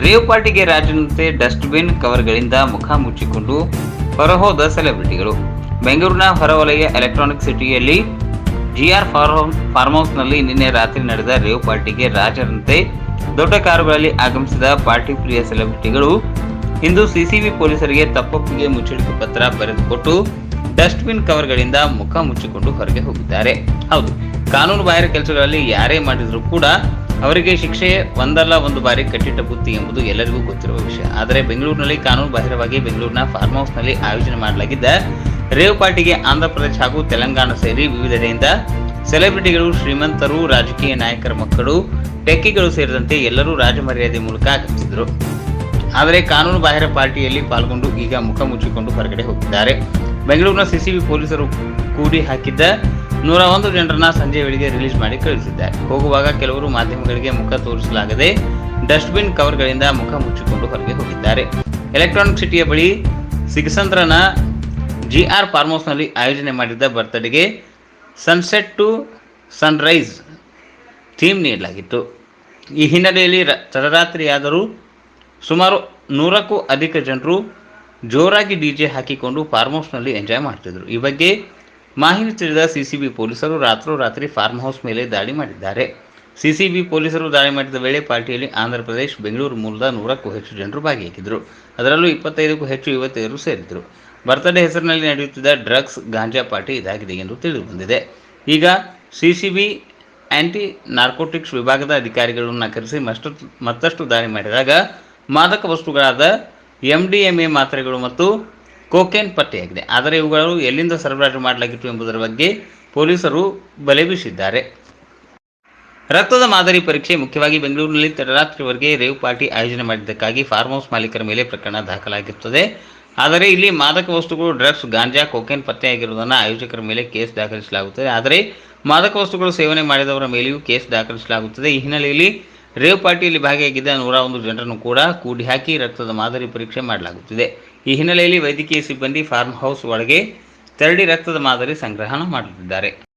Rave ಪಾರ್ಟಿಗೆ ರಾಜನಂತೆ dustbin ಕವರ್ಗಳಿಂದ ಮುಖ ಮುಚ್ಚಿಕೊಂಡು ಹೊರಹೋದ ಸೆಲೆಬ್ರಿಟಿಗಳು. ಬೆಂಗಳೂರಿನ ಹೊರವಲಯ ಎಲೆಕ್ಟ್ರಾನಿಕ್ ಸಿಟಿಯಲ್ಲಿ ಜಿಆರ್ ಫಾರ್ಮ್ ಫಾರ್ಮ್ ಹೌಸ್ನಲ್ಲಿ ನಿನ್ನೆ ರಾತ್ರಿ ನಡೆದ ರೇವ್ ಪಾರ್ಟಿಗೆ ರಾಜರಂತೆ ದೊಡ್ಡ ಕಾರುಗಳಲ್ಲಿ ಆಗಮಿಸಿದ ಪಾರ್ಟಿ ಪ್ರಿಯ ಸೆಲೆಬ್ರಿಟಿಗಳು ಇಂದು ಸಿಸಿಬಿ ಪೊಲೀಸರಿಗೆ ತಪ್ಪೊಪ್ಪಿಗೆ ಮುಚ್ಚಳಿಕೆ ಪತ್ರ ಬರೆದುಕೊಟ್ಟು ಡಸ್ಟ್ಬಿನ್ ಕವರ್ಗಳಿಂದ ಮುಖ ಮುಚ್ಚಿಕೊಂಡು ಹೊರಗೆ ಹೋಗಿದ್ದಾರೆ. ಹೌದು, ಕಾನೂನು ಬಾಹಿರ ಕೆಲಸಗಳಲ್ಲಿ ಯಾರೇ ಮಾಡಿದರೂ ಕೂಡ ಅವರಿಗೆ ಶಿಕ್ಷೆ ಒಂದಲ್ಲ ಒಂದು ಬಾರಿ ಕಟ್ಟಿಟ್ಟ ಬುತ್ತಿ ಎಂಬುದು ಎಲ್ಲರಿಗೂ ಗೊತ್ತಿರುವ ವಿಷಯ. ಆದರೆ ಬೆಂಗಳೂರಿನಲ್ಲಿ ಕಾನೂನು ಬಾಹಿರವಾಗಿ ಬೆಂಗಳೂರಿನ ಫಾರ್ಮ್ ಹೌಸ್ನಲ್ಲಿ ಆಯೋಜನೆ ಮಾಡಲಾಗಿದ್ದ ರೇವ್ ಪಾರ್ಟಿಗೆ ಆಂಧ್ರಪ್ರದೇಶ ಹಾಗೂ ತೆಲಂಗಾಣ ಸೇರಿ ವಿವಿಧೆಡೆಯಿಂದ ಸೆಲೆಬ್ರಿಟಿಗಳು, ಶ್ರೀಮಂತರು, ರಾಜಕೀಯ ನಾಯಕರ ಮಕ್ಕಳು, ಟೆಕ್ಕಿಗಳು ಸೇರಿದಂತೆ ಎಲ್ಲರೂ ರಾಜಮರ್ಯಾದೆ ಮೂಲಕ ಆಗಮಿಸಿದರು ಆದರೆ ಕಾನೂನು ಬಾಹಿರ ಪಾರ್ಟಿಯಲ್ಲಿ ಪಾಲ್ಗೊಂಡು ಈಗ ಮುಖ ಮುಚ್ಚಿಕೊಂಡು ಹೊರಗಡೆ ಹೋಗಿದ್ದಾರೆ. ಬೆಂಗಳೂರಿನ ಸಿಸಿಬಿ ಪೊಲೀಸರು ಕೂಡಿ ಹಾಕಿದ್ದ ನೂರ ಒಂದು ಜನರನ್ನ ಸಂಜೆ ವೇಳೆಗೆ ರಿಲೀಸ್ ಮಾಡಿ ಕಳುಹಿಸಿದ್ದಾರೆ. ಹೋಗುವಾಗ ಕೆಲವರು ಮಾಧ್ಯಮಗಳಿಗೆ ಮುಖ ತೋರಿಸಲಾಗದೆ ಡಸ್ಟ್ಬಿನ್ ಕವರ್ಗಳಿಂದ ಮುಖ ಮುಚ್ಚಿಕೊಂಡು ಹೊರಗೆ ಹೋಗಿದ್ದಾರೆ. ಎಲೆಕ್ಟ್ರಾನಿಕ್ ಸಿಟಿಯ ಬಳಿ ಸಿಗಸಂದ್ರನ ಜಿಆರ್ ಫಾರ್ಮ್ ಹೌಸ್ನಲ್ಲಿ ಆಯೋಜನೆ ಮಾಡಿದ್ದ ಬರ್ತ್ಡೇಗೆ ಸನ್ಸೆಟ್ ಟು ಸನ್ರೈಸ್ ಥೀಮ್ ನೀಡಲಾಗಿತ್ತು. ಈ ಹಿನ್ನೆಲೆಯಲ್ಲಿ ತಡರಾತ್ರಿಯಾದರೂ ಸುಮಾರು ನೂರಕ್ಕೂ ಅಧಿಕ ಜನರು ಜೋರಾಗಿ ಡಿಜೆ ಹಾಕಿಕೊಂಡು ಫಾರ್ಮ್ ಹೌಸ್ನಲ್ಲಿ ಎಂಜಾಯ್ ಮಾಡ್ತಿದ್ರು. ಈ ಬಗ್ಗೆ ಮಾಹಿತಿ ತಿಳಿದ ಸಿಸಿಬಿ ಪೊಲೀಸರು ರಾತ್ರೋರಾತ್ರಿ ಫಾರ್ಮ್ ಹೌಸ್ ಮೇಲೆ ದಾಳಿ ಮಾಡಿದ್ದಾರೆ. ಸಿಸಿಬಿ ಪೊಲೀಸರು ದಾಳಿ ಮಾಡಿದ ವೇಳೆ ಪಾರ್ಟಿಯಲ್ಲಿ ಆಂಧ್ರಪ್ರದೇಶ ಬೆಂಗಳೂರು ಮೂಲದ ನೂರಕ್ಕೂ ಹೆಚ್ಚು ಜನರು ಭಾಗಿಯಾಗಿದ್ದರು. ಅದರಲ್ಲೂ ಇಪ್ಪತ್ತೈದಕ್ಕೂ ಹೆಚ್ಚು ಯುವತಿಯರು ಸೇರಿದ್ದರು. ಬರ್ತ್ಡೇ ಹೆಸರಿನಲ್ಲಿ ನಡೆಯುತ್ತಿದ್ದ ಡ್ರಗ್ಸ್ ಗಾಂಜಾ ಪಾರ್ಟಿ ಇದಾಗಿದೆ ಎಂದು ತಿಳಿದು ಬಂದಿದೆ ಈಗ ಸಿಸಿಬಿ ಆಂಟಿ ನಾರ್ಕೋಟಿಕ್ಸ್ ವಿಭಾಗದ ಅಧಿಕಾರಿಗಳನ್ನು ಕರೆಸಿ ಮಷ್ಟು ಮತ್ತಷ್ಟು ದಾಳಿ ಮಾಡಿದಾಗ ಮಾದಕ ವಸ್ತುಗಳಾದ ಎಂಡಿಎಂಎ ಮಾತ್ರೆಗಳು ಮತ್ತು ಕೋಕೇನ್ ಪತ್ತೆಯಾಗಿದೆ. ಆದರೆ ಇವುಗಳು ಎಲ್ಲಿಂದ ಸರಬರಾಜು ಮಾಡಲಾಗಿತ್ತು ಎಂಬುದರ ಬಗ್ಗೆ ಪೊಲೀಸರು ಬಲೆ ಬೀಸಿದ್ದಾರೆ. ರಕ್ತದ ಮಾದರಿ ಪರೀಕ್ಷೆ ಮುಖ್ಯವಾಗಿ ಬೆಂಗಳೂರಿನಲ್ಲಿ ತಡರಾತ್ರಿವರೆಗೆ ರೇವ್ ಪಾರ್ಟಿ ಆಯೋಜನೆ ಮಾಡಿದ್ದಕ್ಕಾಗಿ ಫಾರ್ಮ್ ಹೌಸ್ ಮಾಲೀಕರ ಮೇಲೆ ಪ್ರಕರಣ ದಾಖಲಾಗಿರುತ್ತದೆ ಆದರೆ ಇಲ್ಲಿ ಮಾದಕ ವಸ್ತುಗಳು, ಡ್ರಗ್ಸ್, ಗಾಂಜಾ, ಕೊಕೇನ್ ಪತ್ತೆಯಾಗಿರುವುದನ್ನು ಆಯೋಜಕರ ಮೇಲೆ ಕೇಸ್ ದಾಖಲಿಸಲಾಗುತ್ತದೆ. ಆದರೆ ಮಾದಕ ವಸ್ತುಗಳು ಸೇವನೆ ಮಾಡಿದವರ ಮೇಲೆಯೂ ಕೇಸ್ ದಾಖಲಿಸಲಾಗುತ್ತದೆ. ಈ ಹಿನ್ನೆಲೆಯಲ್ಲಿ ರೇವ್ ಪಾರ್ಟಿಯಲ್ಲಿ ಭಾಗಿಯಾಗಿದ್ದ ನೂರ ಒಂದು ಜನರನ್ನು ಕೂಡ ಕೂಡಿ ಹಾಕಿ ರಕ್ತದ ಮಾದರಿ ಪರೀಕ್ಷೆ ಮಾಡಲಾಗುತ್ತಿದೆ. ಈ ಹಿನ್ನೆಲೆಯಲ್ಲಿ ವೈದ್ಯಕೀಯ ಸಿಬ್ಬಂದಿ ಫಾರ್ಮ್ ಹೌಸ್ ಒಳಗೆ ತೆರಳಿ ರಕ್ತದ ಮಾದರಿ ಸಂಗ್ರಹಣ ಮಾಡುತ್ತಿದ್ದಾರೆ